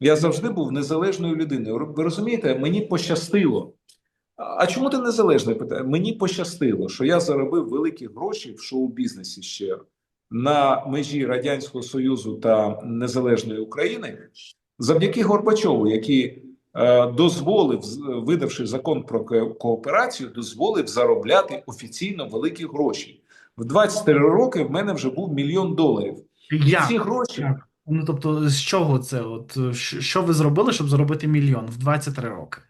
Я завжди був незалежною людиною. Ви розумієте, мені пощастило. А чому ти незалежний? Питає? Мені пощастило, що я заробив великі гроші в шоу-бізнесі ще на межі Радянського Союзу та Незалежної України завдяки Горбачову, який е, дозволив, видавши закон про ко- кооперацію, дозволив заробляти офіційно великі гроші. В 23 роки в мене вже був мільйон доларів. І ці гроші? Ну, тобто, з чого це? От, е, що ви зробили, щоб заробити мільйон в 23 роки?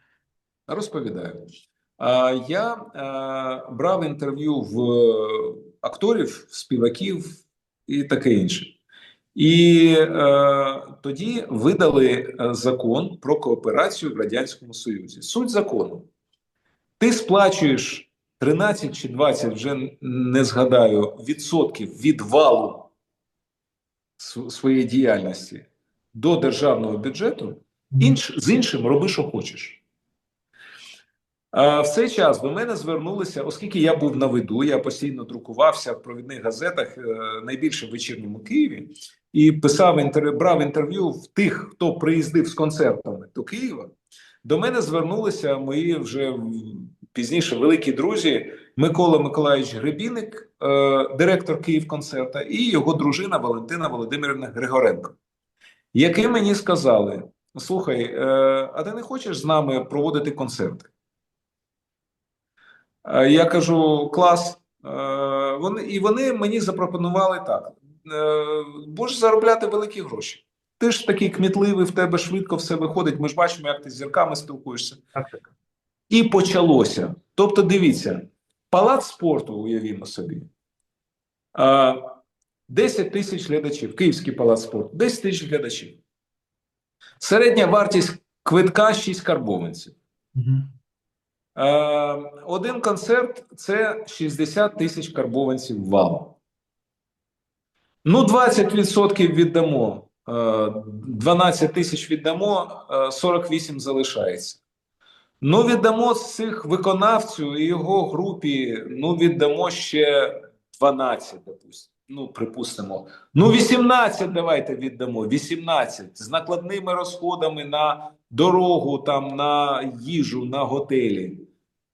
Розповідаю. Я е, брав інтерв'ю в е, акторів, співаків і таке інше. І е, тоді видали закон про кооперацію в Радянському Союзі. Суть закону: ти сплачуєш 13 чи 20, вже не згадаю, відсотків від валу своєї діяльності до державного бюджету, інш, з іншим роби, що хочеш. А В цей час до мене звернулися, оскільки я був на виду, я постійно друкувався в провідних газетах, е, найбільше в вечірньому Києві, і писав інтер... брав інтерв'ю в тих, хто приїздив з концертами до Києва. До мене звернулися мої вже пізніше великі друзі Микола Миколаївич Гребіник, е, директор Київконцерта, і його дружина Валентина Володимирівна Григоренко, які мені сказали: слухай, е, а ти не хочеш з нами проводити концерти? Е, Я кажу, клас. Вони, і вони мені запропонували так: будеш заробляти великі гроші. Ти ж такий кмітливий, в тебе швидко все виходить. Ми ж бачимо, як ти з зірками спілкуєшся. Так, так. І почалося. Тобто, дивіться, палац спорту, уявімо собі. Е, 10 тисяч глядачів, Київський палац спорту, 10 тисяч глядачів. Середня вартість квитка 6 карбованців. Е, один концерт це 60 тисяч карбованців валом. Ну, 20% віддамо, е, 12 тисяч віддамо, е, 48 залишається. Ну, віддамо з цих виконавцю і його групі, ну, віддамо ще 12, допустимо. Ну, припустимо. Ну, 18 давайте віддамо. 18 з накладними розходами на дорогу, там, на їжу, на готелі.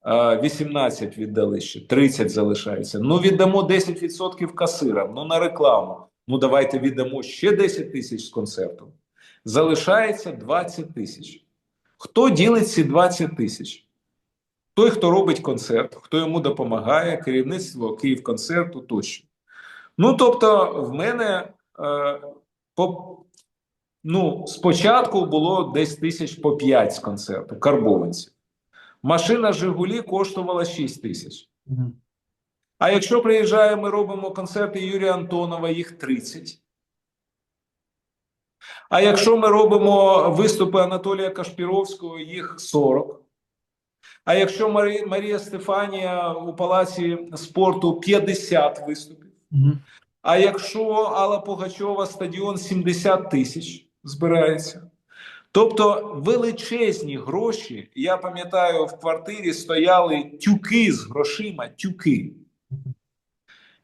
Е, 18 віддали ще, 30 залишається. Ну, віддамо 10% касирам, ну на рекламу. Ну, давайте віддамо ще 10 тисяч з концерту. Залишається 20 тисяч. Хто ділить ці 20 тисяч? Той, хто робить концерт, хто йому допомагає, керівництво Київконцерту тощо. Ну, тобто, в мене е, по, ну, спочатку було десь тисяч по 5 з концерту, карбованців. Машина Жигулі коштувала 6 тисяч. А якщо приїжджаємо, ми робимо концерти Юрія Антонова, їх 30. А якщо ми робимо виступи Анатолія Кашпіровського, їх 40. А якщо Марі, Марія Стефанія у палаці спорту 50 виступів. Мгм. А якщо Алла Пугачова стадіон 70 тисяч збирається. Тобто величезні гроші. Я пам'ятаю, в квартирі стояли тюки з грошима, тюки.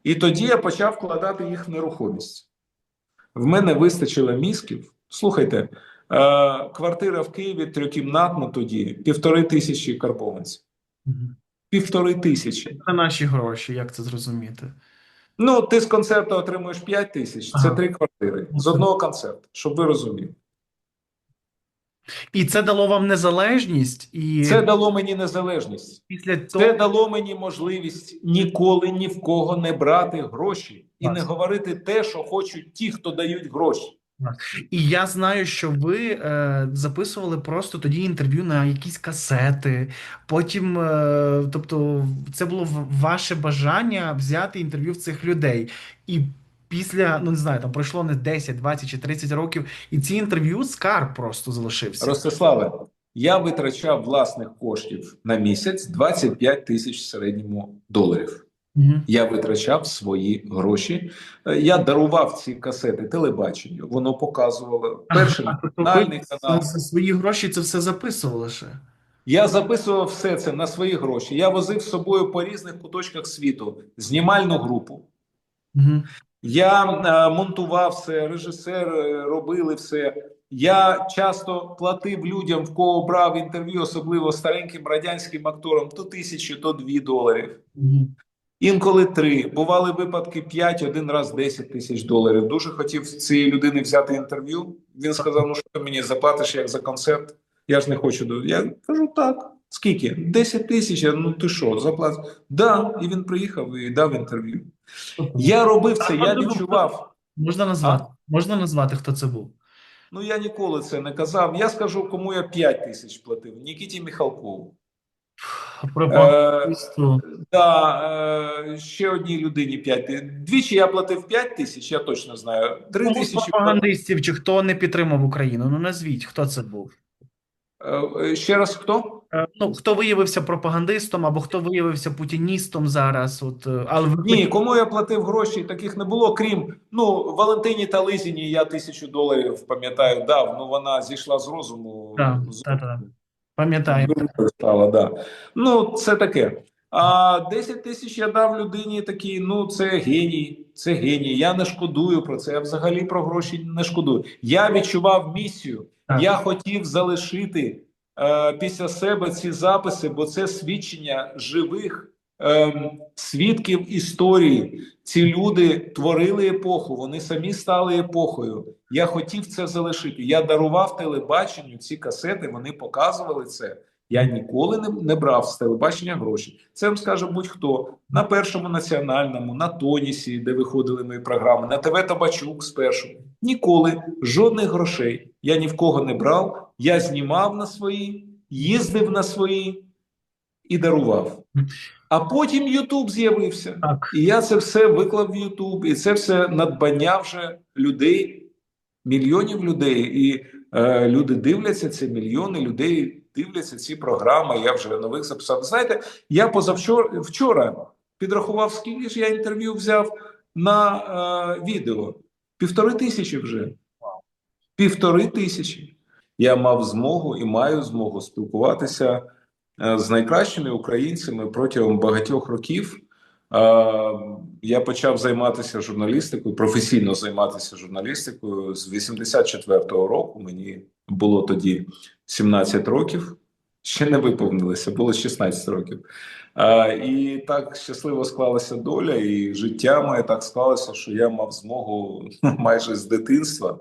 І тоді я почав вкладати їх в нерухомість. В мене вистачило мізків. Слухайте, е, квартира в Києві трьохкімнатна тоді півтори тисячі карбованців. Півтори тисячі. Це наші гроші, як це зрозуміти? Ну, ти з концерту отримуєш 5 тисяч, це Ага. три квартири з одного концерту, щоб ви розуміли. І це дало вам незалежність, і Це дало мені незалежність. після Це дало мені можливість ніколи ні в кого не брати гроші і не говорити те, що хочуть ті, хто дають гроші. І я знаю, що ви е, записували просто тоді інтерв'ю на якісь касети. Потім, е, тобто, це було ваше бажання взяти інтерв'ю в цих людей. І після, ну не знаю, там пройшло не 10, 20 чи 30 років, і ці інтерв'ю скарб просто залишився. Ростиславе, я витрачав власних коштів на місяць 25 тисяч в середньому доларів. Я витрачав свої гроші. Е, Я дарував ці касети телебаченню. Воно показувало перший національний канал. за свої гроші це все записували ще. Я записував все це на свої гроші. Я возив з собою по різних куточках світу знімальну групу. Мгм. Я е, монтував все, режисер е, робили все. Я часто платив людям, в кого брав інтерв'ю, особливо стареньким радянським акторам, то тисячу, то дві доларів. Мгм. Інколи три. Бували випадки 5, один раз 10 тисяч доларів. Дуже хотів цієї людини взяти інтерв'ю. Він сказав: ну що ти мені заплатиш як за концерт? Я ж не хочу. до-» Я кажу, так. Скільки? 10 тисяч. Ну ти що, заплат? Да. І він приїхав і дав інтерв'ю. Я робив це, я відчував. Можна назвати? Можна назвати, хто це був? Ну я ніколи це не казав. Я скажу, кому я 5 тисяч платив. Нікіті Міхалкову. Про Е. Да, е, ще одній людині 5 тисяч. Двічі я платив 5 тисяч, я точно знаю. 3 Кому з тисячі пропагандистів чи хто не підтримав Україну? Ну назвіть, хто це був? Е, е, Ще раз хто? Е, Ну, хто виявився пропагандистом або хто виявився путіністом зараз? От, е, але ви Ні, кому я платив гроші, таких не було, крім ну Валентині Тализіні я тисячу доларів пам'ятаю, дав. Ну вона зійшла з розуму. Так, з так, так. Пам'ятаємо. Стала, да. Ну, це таке. А 10 тисяч я дав людині такий, ну це геній, це геній. Я не шкодую про це. Я взагалі про гроші не шкодую. Я відчував місію. Так. Я хотів залишити е, після себе ці записи, бо це свідчення живих ем, свідків історії. Ці люди творили епоху, вони самі стали епохою. Я хотів це залишити. Я дарував телебаченню ці касети, вони показували це. Я ніколи не, не брав з телебачення гроші. Це вам скаже будь-хто на першому національному, на Тонісі, де виходили мої програми, на ТВ Табачук спершу. Ніколи жодних грошей. Я ні в кого не брав. Я знімав на свої, їздив на свої і дарував. А потім Ютуб з'явився. І я це все виклав в Ютуб, і це все надбання вже людей, мільйонів людей. І е, люди дивляться це, мільйони людей дивляться ці програми. Я вже нових записав. Знаєте, я позавчора вчора підрахував, скільки ж я інтерв'ю взяв на е, відео. Півтори тисячі вже. Півтори тисячі. Я мав змогу і маю змогу спілкуватися з найкращими українцями протягом багатьох років. Е, Я почав займатися журналістикою, професійно займатися журналістикою з 84-го року. Мені було тоді 17 років. Ще не виповнилося, було 16 років. І так щасливо склалася доля, і життя моє так склалося, що я мав змогу майже з дитинства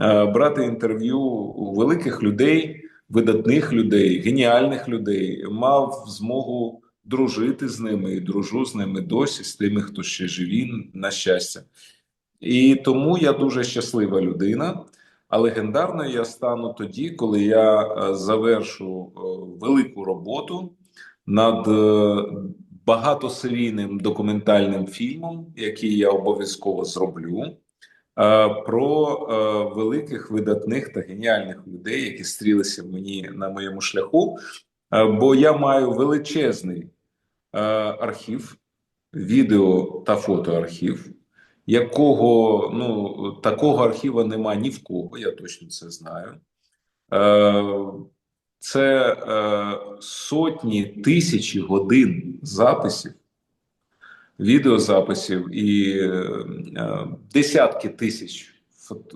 е, брати інтерв'ю у великих людей, видатних людей, геніальних людей. Мав змогу дружити з ними і дружу з ними досі, з тими, хто ще живі, на щастя. І тому я дуже щаслива людина. А легендарною я стану тоді, коли я е, завершу е, велику роботу над е, багатосерійним документальним фільмом, який я обов'язково зроблю, про е, великих видатних та геніальних людей, які стрілися мені на моєму шляху. Е, Бо я маю величезний е, архів, відео та фотоархів, якого ну такого архіва нема ні в кого, я точно це знаю. Е, це е, сотні тисячі годин записів, відеозаписів і е, десятки тисяч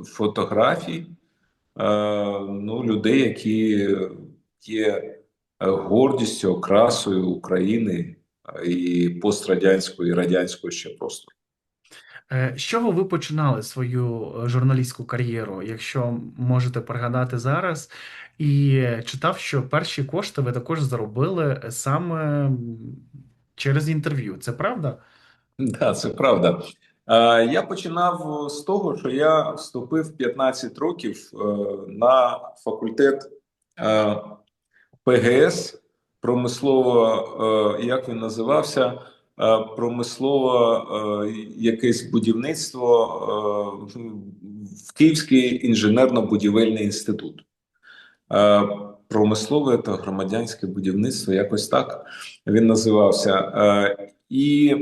фотографій е, ну, людей, які є е, гордістю, окрасою України і пострадянської, і радянської ще просто. З чого ви починали свою журналістську кар'єру, якщо можете пригадати зараз? І читав, що перші кошти ви також заробили саме через інтерв'ю. Це правда? Да, це правда. Е, Я починав з того, що я вступив 15 років е, на факультет е, ПГС, промислово, як він називався? Промислово якесь будівництво в Київський інженерно-будівельний інститут. Промислове та громадянське будівництво, якось так він називався. Е, І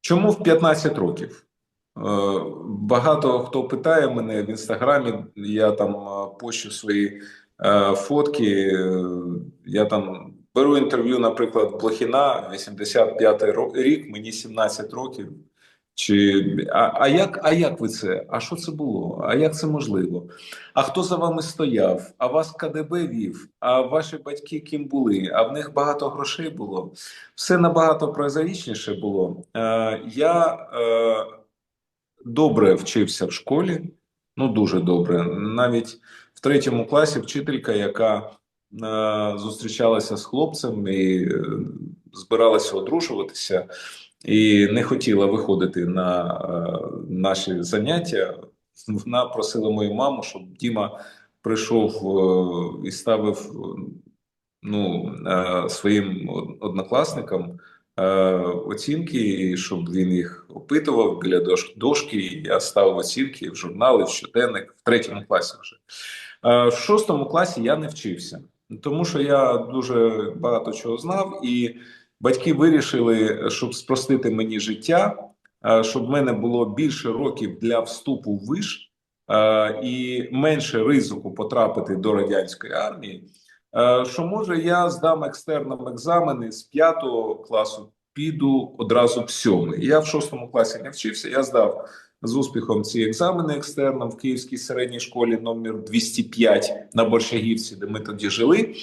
Чому в 15 років? Е, Багато хто питає мене в інстаграмі, я там е, пощу свої фотки. Я там беру інтерв'ю, наприклад, Блохіна, 85 ро- рік, мені 17 років. Чи а, а як, а як ви це? А що це було? А як це можливо? А хто за вами стояв? А вас КДБ вів? А ваші батьки ким були? А в них багато грошей було? Все набагато прозаїчніше було. Е, я е, добре вчився в школі, ну дуже добре. Навіть в третьому класі вчителька, яка е, зустрічалася з хлопцем і е, збиралася одружуватися, і не хотіла виходити на е, наші заняття. Вона просила мою маму, щоб Діма прийшов е, і ставив ну, е, своїм однокласникам оцінки, і щоб він їх опитував біля дош- дошки. Я ставив оцінки в журнали, в щоденник в третьому класі вже. В шостому класі я не вчився, тому що я дуже багато чого знав, і батьки вирішили, щоб спростити мені життя, е, щоб в мене було більше років для вступу в виш е, і менше ризику потрапити до радянської армії. Е, Що може я здам екстерном екзамени з п'ятого класу, піду одразу в сьомий. Я в шостому класі не вчився. Я здав з успіхом ці екзамени екстерном в Київській середній школі номер 205 на Борщагівці, де ми тоді жили.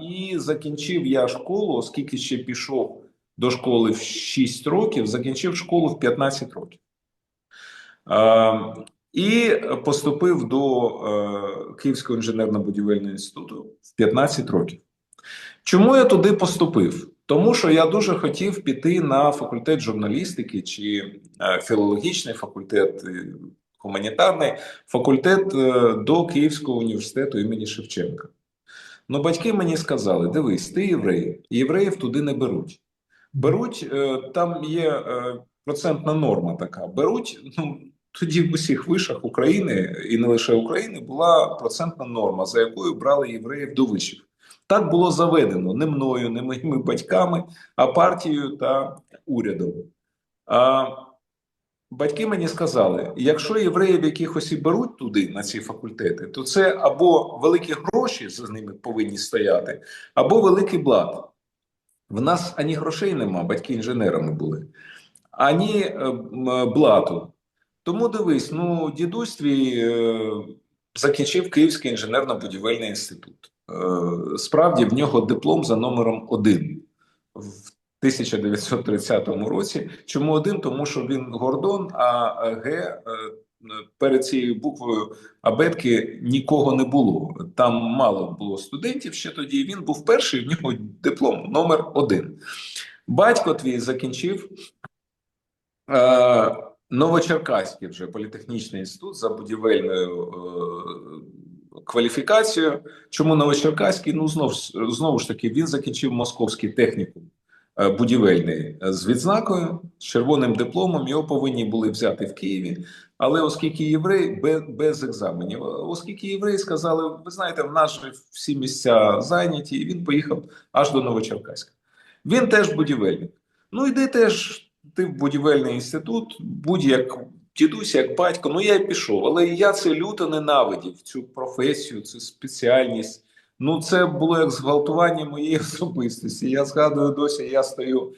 І закінчив я школу, оскільки ще пішов до школи в 6 років, закінчив школу в 15 років. І поступив до е, Київського інженерно-будівельного інституту в 15 років. Чому я туди поступив? Тому що я дуже хотів піти на факультет журналістики чи е, філологічний факультет, е, гуманітарний факультет до Київського університету імені Шевченка. Ну, батьки мені сказали: дивись, ти єврей, євреїв туди не беруть. Беруть, е, там є е, процентна норма така. Беруть, ну тоді в усіх вишах України і не лише України була процентна норма, за якою брали євреїв до вишів. Так було заведено не мною, не моїми батьками, а партією та урядом. А, батьки мені сказали: якщо євреїв якихось і беруть туди, на ці факультети, то це або великі гроші за ними повинні стояти, або великий блат. В нас ані грошей нема, батьки інженерами були, ані е, блату. Тому дивись, ну дідусь твій е, закінчив Київський інженерно-будівельний інститут. Е, справді в нього диплом за номером один в 1930 році. Чому один? Тому що він Гордон, а Г е, перед цією буквою абетки нікого не було. Там мало було студентів ще тоді. Він був перший, в нього диплом номер один. Батько твій закінчив е, Новочеркаський вже політехнічний інститут за будівельною е, кваліфікацією. Чому Новочеркаський? Ну знову ж знову ж таки він закінчив московський технікум е, будівельний е, з відзнакою, з червоним дипломом. Його повинні були взяти в Києві. Але оскільки євреї без, екзаменів, оскільки євреї сказали, ви знаєте, в нас же всі місця зайняті, і він поїхав аж до Новочеркаська. Він теж будівельник. Ну йди теж ти в будівельний інститут, будь-як дідусь, як батько. Ну я й пішов, але я це люто ненавидів, цю професію, цю спеціальність. Ну, це було як зґвалтування моєї особистості. Я згадую досі, я стою е,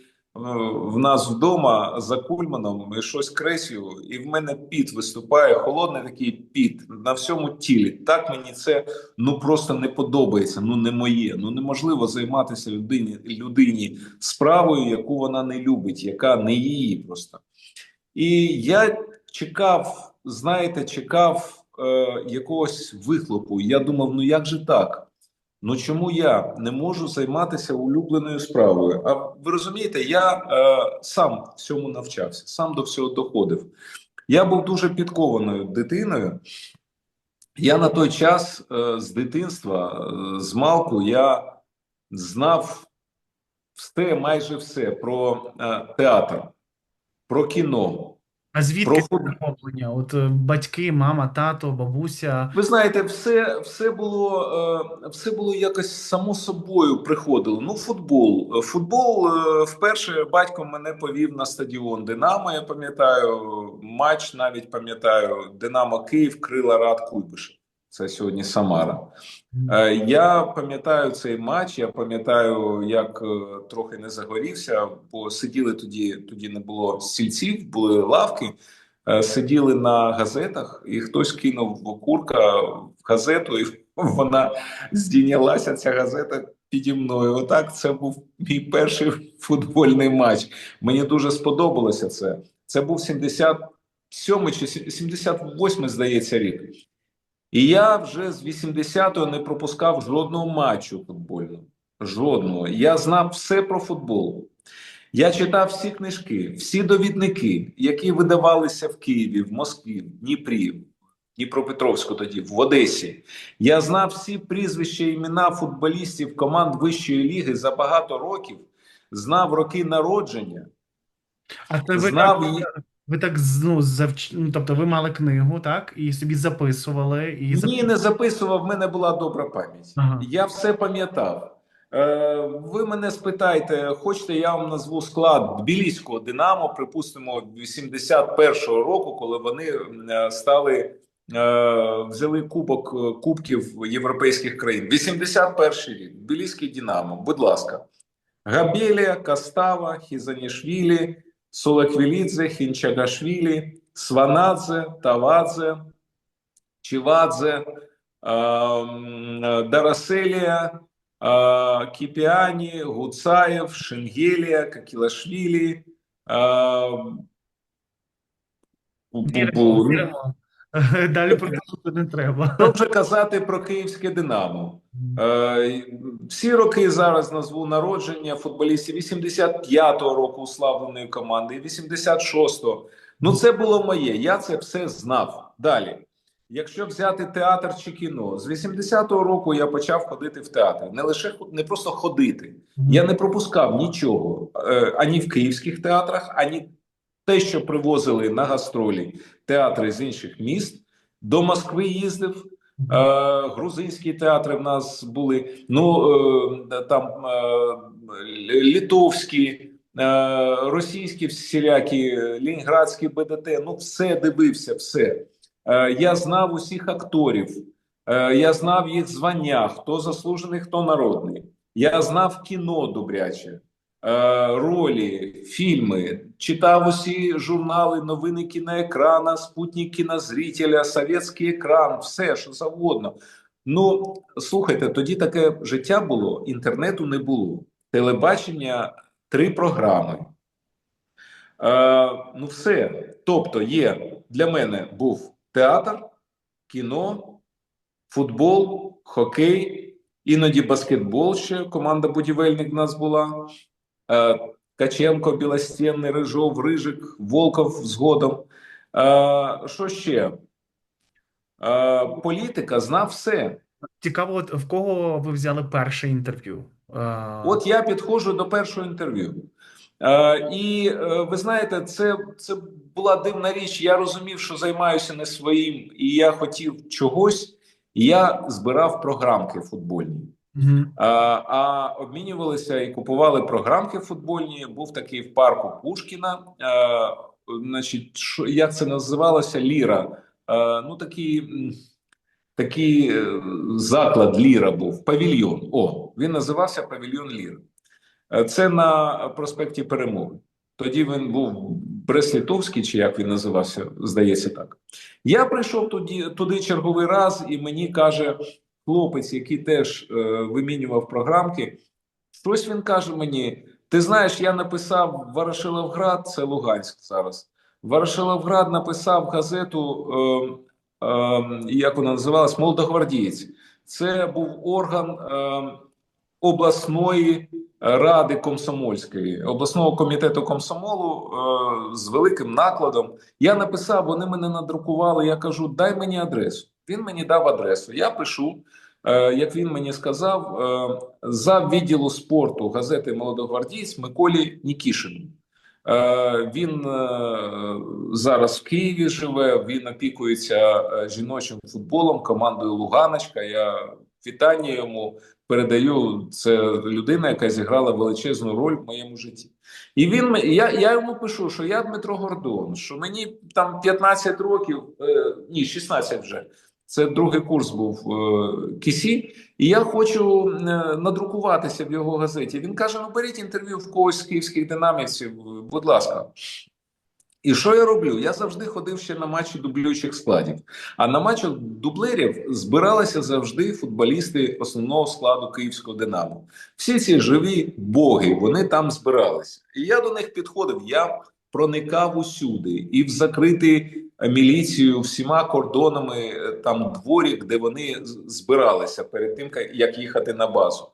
в нас вдома за кульманом і щось креслю, і в мене піт виступає, холодний такий піт на всьому тілі. Так мені це ну просто не подобається. Ну не моє. Ну неможливо займатися людині людині справою, яку вона не любить, яка не її просто. І я чекав, знаєте, чекав е, якогось вихлопу. Я думав, ну як же так? Ну чому я не можу займатися улюбленою справою? А ви розумієте, я е, сам всьому навчався, сам до всього доходив. Я був дуже підкованою дитиною. Я на той час е, з дитинства, е, з малку, я знав все, майже все про е, театр, про кіно. А звідки Про це фут- захоплення? От е, батьки, мама, тато, бабуся. Ви знаєте, все, все було е, все було якось само собою приходило. Ну, футбол. Е, Футбол е, вперше батько мене повів на стадіон Динамо. Я пам'ятаю матч, навіть пам'ятаю Динамо Київ, Крила Рад Куйбишев. Це сьогодні Самара. Е, Я пам'ятаю цей матч. Я пам'ятаю, як е, трохи не загорівся, бо сиділи тоді, тоді не було стільців, були лавки. е, Сиділи на газетах, і хтось кинув окурка в газету, і вона здійнялася. Ця газета піді мною. Отак це був мій перший футбольний матч. Мені дуже сподобалося це. Це був 77 чи 78, здається, рік. І я вже з 80-го не пропускав жодного матчу футбольного. Жодного. Я знав все про футбол. Я читав всі книжки, всі довідники, які видавалися в Києві, в Москві, в Дніпрі, в Дніпропетровську тоді, в Одесі. Я знав всі прізвища, імена футболістів команд вищої ліги за багато років, знав роки народження, А ви знав так. Ви так ну, завч... ну, тобто ви мали книгу, так? І собі записували, і Ні, не записував, в мене була добра пам'ять. Ага. Я все пам'ятав. Е, ви мене спитаєте, хочете, я вам назву склад Тбіліського Динамо, припустимо, 81-го року, коли вони е, стали, е, взяли кубок е, кубків європейських країн. 81-й рік, Тбіліський Динамо, будь ласка. Габелія, Кастава, Хізанішвілі, Солеквілідзе, Хінчагашвілі, Сванадзе, Тавадзе, Чивадзе, ем, Дараселія, е, Кіпіані, Гуцаєв, Шенгелія, Какілашвілі. ем, Віримо, віримо. Далі продовжувати не треба. Що вже казати про київське Динамо? Е, Всі роки зараз назву народження футболістів 85-го року уславленої команди, і 86-го. Ну, це було моє. Я це все знав. Далі. Якщо взяти театр чи кіно, з 80-го року я почав ходити в театр. Не лише не просто ходити. Я не пропускав нічого е, ані в київських театрах, ані те, що привозили на гастролі театри з інших міст. До Москви їздив. Е, грузинські театри в нас були. Ну е, там е, литовські, е, російські всілякі, лінінградські БДТ. Ну, все дивився, все. Е, я знав усіх акторів, е, я знав їх звання, хто заслужений, хто народний. Я знав кіно добряче, ролі, фільми, читав усі журнали, новини кіноекрана, спутник кінозрителя, совєтський екран, все що завгодно. Ну слухайте, тоді таке життя було, інтернету не було. Телебачення три програми. Е, ну, все. Тобто, є для мене був театр, кіно, футбол, хокей, іноді баскетбол. Ще команда будівельник в нас була. Е, Каченко, Білостєнний, Рижов, Рижик, Волков згодом. Е, що ще? Е, політика знав все. Цікаво, от в кого ви взяли перше інтерв'ю? От я підходжу до першого інтерв'ю. Е, і е, ви знаєте, це, це була дивна річ. Я розумів, що займаюся не своїм, і я хотів чогось. І я збирав програмки футбольні. А, обмінювалися і купували програмки футбольні. Був такий в парку Пушкіна. А, значить, що, як це називалося? Ліра. А, ну, такий, такий е, заклад Ліра був. Павільйон. О, він називався Павільйон Ліра. Це на проспекті Перемоги. Тоді він був Брест-Литовський, чи як він називався, здається так. Я прийшов туди, туди черговий раз, і мені каже хлопець, який теж е, вимінював програмки. Щось він каже мені: ти знаєш, я написав Ворошиловград, це Луганськ зараз. Ворошиловград написав газету, е, е, як вона називалась, Молодогвардієць. Це був орган е, обласної ради комсомольської, обласного комітету комсомолу е, з великим накладом. Я написав, вони мене надрукували. Я кажу, дай мені адресу. Він мені дав адресу. Я пишу, е, як він мені сказав, е, за відділу спорту газети Молодогвардієць Миколі Нікішину. Е, Він зараз в Києві живе. Він опікується жіночим футболом, командою Луганочка. Я вітання йому передаю. Це людина, яка зіграла величезну роль в моєму житті. І він я, я йому пишу, що я Дмитро Гордон, що мені там 15 років, ні, 16 вже. Це другий курс був е, Кісі, і я хочу е, надрукуватися в його газеті. Він каже: ну беріть інтерв'ю в когось з київських динамівців, будь ласка. І що я роблю? Я завжди ходив ще на матчі дублюючих складів. А на матчах дублерів збиралися завжди футболісти основного складу київського Динамо. Всі ці живі боги, вони там збиралися. І я до них підходив. Я проникав усюди і в закритий міліцію всіма кордонами е, там дворік, де вони збиралися перед тим, як їхати на базу.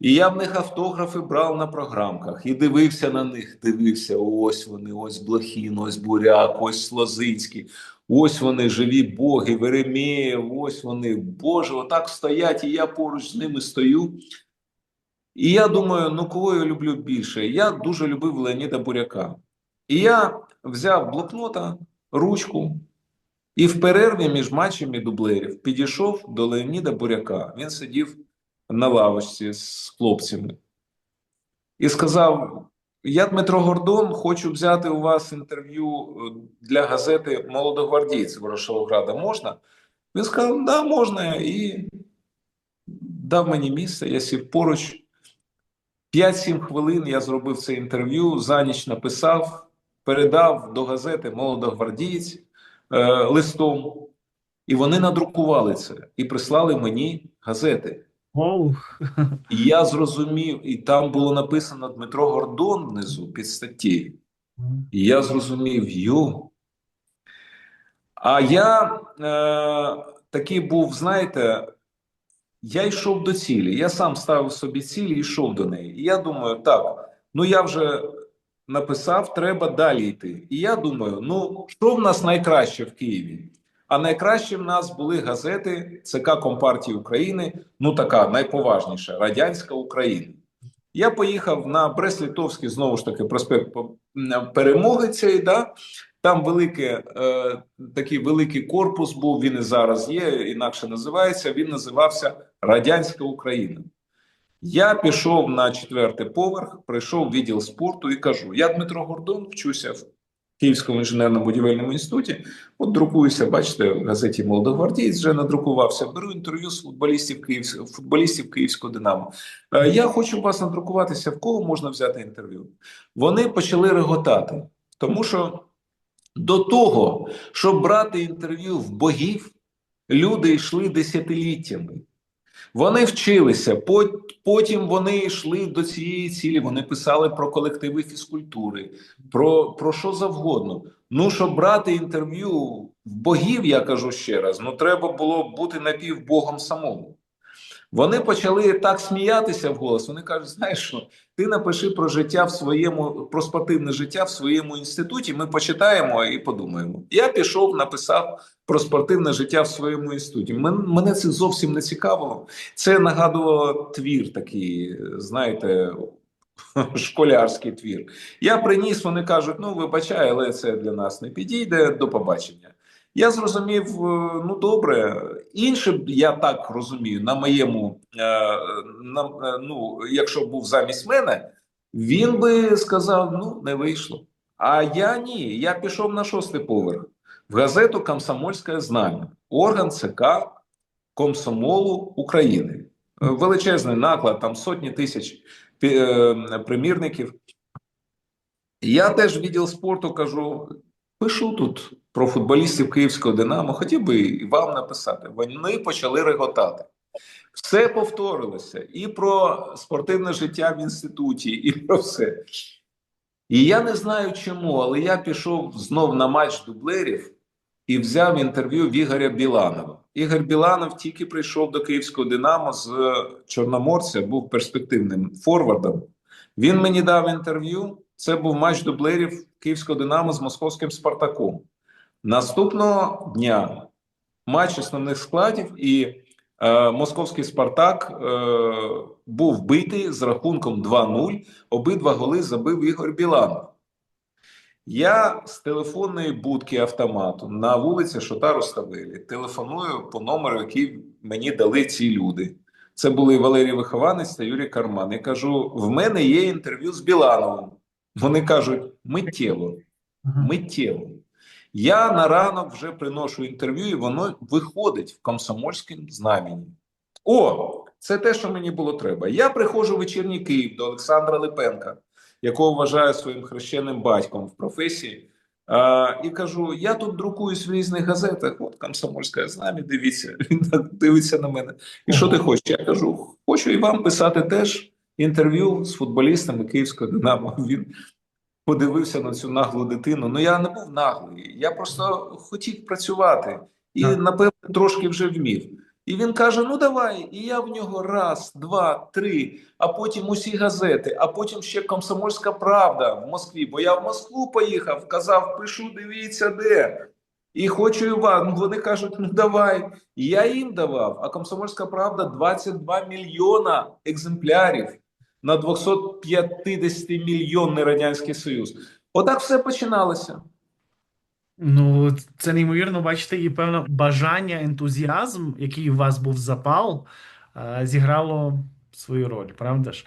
І я в них автографи брав на програмках і дивився на них. Дивився: ось вони, ось Блохін, ось Буряк, ось Слозинський, ось вони живі боги, Веремєєв, ось вони. Боже, отак стоять, і я поруч з ними стою. І я думаю, ну кого я люблю більше? Я дуже любив Леоніда Буряка. І я взяв блокнота, ручку, і в перерві між матчами дублерів підійшов до Леоніда Буряка. Він сидів на лавочці з хлопцями і сказав: Я, Дмитро Гордон, хочу взяти у вас інтерв'ю е, для газети Молодогвардійці Ворошиловграда. Можна? Він сказав, да, можна. І дав мені місце, я сів поруч. 5-7 хвилин я зробив це інтерв'ю, за ніч написав, передав до газети Молодогвардієць е, листом, і вони надрукували це і прислали мені газети. І я зрозумів, і там було написано Дмитро Гордон внизу під статтєю. І я зрозумів, йо. А я е, такий був, знаєте, я йшов до цілі. Я сам ставив собі цілі і йшов до неї. І я думаю, так, ну я вже написав, треба далі йти. І я думаю, ну що в нас найкраще в Києві? А найкраще в нас були газети ЦК Компартії України, ну така найповажніша Радянська Україна. Я поїхав на Брест-Литовський, знову ж таки, проспект Перемоги цей, да? Там велике, е, такий великий корпус був, він і зараз є, інакше називається. Він називався Радянська Україна. Я пішов на четвертий поверх, прийшов в відділ спорту і кажу: я Дмитро Гордон, вчуся в Київському інженерно-будівельному інституті. От друкуюся, бачите, в газеті Молодогвардієць вже надрукувався. Беру інтерв'ю з футболістів, Київсь... футболістів Київського Динамо. Е, Я хочу вас надрукуватися, в кого можна взяти інтерв'ю. Вони почали реготати, тому що до того, щоб брати інтерв'ю в богів, люди йшли десятиліттями. Вони вчилися, пот- потім вони йшли до цієї цілі. Вони писали про колективи фізкультури, про, про що завгодно. Ну, щоб брати інтерв'ю в богів, я кажу ще раз, ну треба було бути напівбогом самому. Вони почали так сміятися вголос. Вони кажуть: знаєш що, ти напиши про життя в своєму, про спортивне життя в своєму інституті. Ми почитаємо і подумаємо. Я пішов, написав про спортивне життя в своєму інституті. Мен- Мене це зовсім не цікавило. Це нагадувало твір такий, знаєте, школярський твір. Я приніс, вони кажуть: ну вибачай, але це для нас не підійде. До побачення. Я зрозумів, е, ну добре. Інше я так розумію, на моєму, е, на, е, ну, якщо був замість мене, він би сказав: ну, не вийшло. А я ні. Я пішов на шостий поверх в газету Комсомольське знамя, орган ЦК Комсомолу України. Величезний наклад, там сотні тисяч примірників. Я теж відділ спорту кажу: пишу тут про футболістів Київського Динамо, хотів би і вам написати. Вони почали реготати. Все повторилося і про спортивне життя в інституті, і про все. І я не знаю чому, але я пішов знов на матч дублерів і взяв інтерв'ю в Ігоря Біланова. Ігор Біланов тільки прийшов до Київського Динамо з Чорноморця, був перспективним форвардом. Він мені дав інтерв'ю. Це був матч дублерів Київського Динамо з московським Спартаком. Наступного дня матч основних складів, і е, московський Спартак е, був битий з рахунком 2-0. Обидва голи забив Ігор Біланов. Я з телефонної будки автомату на вулиці Шота Ставелі телефоную по номеру, який мені дали ці люди. Це були Валерій Вихованець та Юрій Карман. Я кажу: в мене є інтерв'ю з Білановим. Вони кажуть, миттєво, миттєво. Я на ранок вже приношу інтерв'ю, і воно виходить в комсомольському знамені. О, це те, що мені було треба. Я приходжу в вечірній Київ до Олександра Липенка, якого вважаю своїм хрещеним батьком в професії. А, і кажу: я тут друкуюсь в різних газетах. От комсомольське знам'я, дивіться, він дивиться на мене. І що ти хочеш? Я кажу: хочу і вам писати теж інтерв'ю з футболістами Київського Динамо. Він подивився на цю наглу дитину. Ну я не був наглий, я просто хотів працювати і, Так. напевно, трошки вже вмів. І він каже: Ну давай. І я в нього раз, два, три, а потім усі газети, а потім ще Комсомольська правда в Москві. Бо я в Москву поїхав, казав, пишу, дивіться де. І хочу і вам. Вони кажуть, ну давай. І я їм давав. А Комсомольська правда 22 мільйона екземплярів на 250 мільйонний Радянський Союз. Отак все починалося. Ну, це неймовірно, бачите, і певне бажання, ентузіазм, який у вас був запал, е, зіграло свою роль, правда ж?